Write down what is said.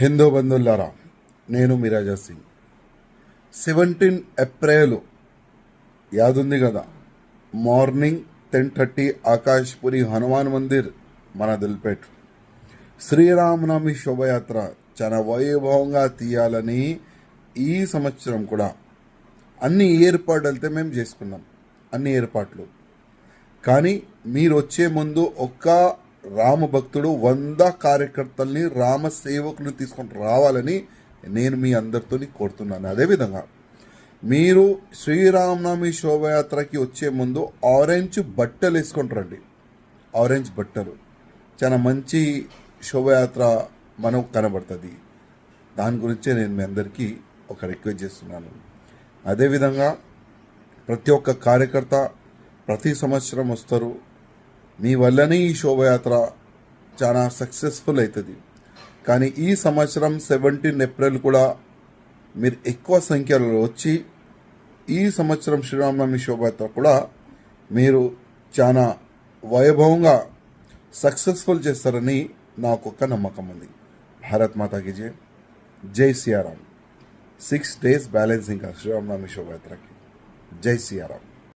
హిందూ బంధువులారా నేను మిరాజా Singh. Seventeen April యాదుంది కదా. Morning ten thirty Akashpuri Hanuman Mandir మన దిల్పేట్. శ్రీరామనవమి శోభయాత్ర చాలా వైభవంగా తీయాలని ఈ సంవత్సరం కూడా అన్ని ఏర్పాట్లతో మేము చేసుకున్నాం. అన్ని ఏర్పాట్లు. కానీ మీరు వచ్చే ముందు ఒక్క రామ భక్తుడు వంద కార్యకర్తల్ని రామ సేవకుని తీసుకొని రావాలని నేను మీ అందరితో కోరుతున్నాను. అదేవిధంగా మీరు శ్రీరామనవమి శోభయాత్రకి వచ్చే ముందు ఆరెంజ్ బట్టలు వేసుకొని రండి. ఆరెంజ్ బట్టలు. చాలా మంచి శోభయాత్ర మనకు కనబడుతుంది. దాని గురించే నేను మీ అందరికీ ఒక రిక్వెస్ట్ చేస్తున్నాను. అదేవిధంగా ప్రతి ఒక్క కార్యకర్త ప్రతి సంవత్సరం వస్తారు. మీ వల్లనే ఈ శోభయాత్ర చాలా సక్సెస్ఫుల్ అవుతుంది కానీ ఈ సంవత్సరం సెవెంటీన్ ఏప్రిల్ కూడా మీరు ఎక్కువ సంఖ్యలో వచ్చి ఈ సంవత్సరం శ్రీరామనవమి శోభయాత్ర కూడా మీరు చాలా వైభవంగా సక్సెస్ఫుల్ చేస్తారని నాకు ఒక నమ్మకం ఉంది. భారత్ మాతాకి జై. జై సియారాం. సిక్స్ డేస్ బ్యాలెన్స్ ఇంకా శ్రీరామనవమి శోభయాత్రకి. జై సియారాం.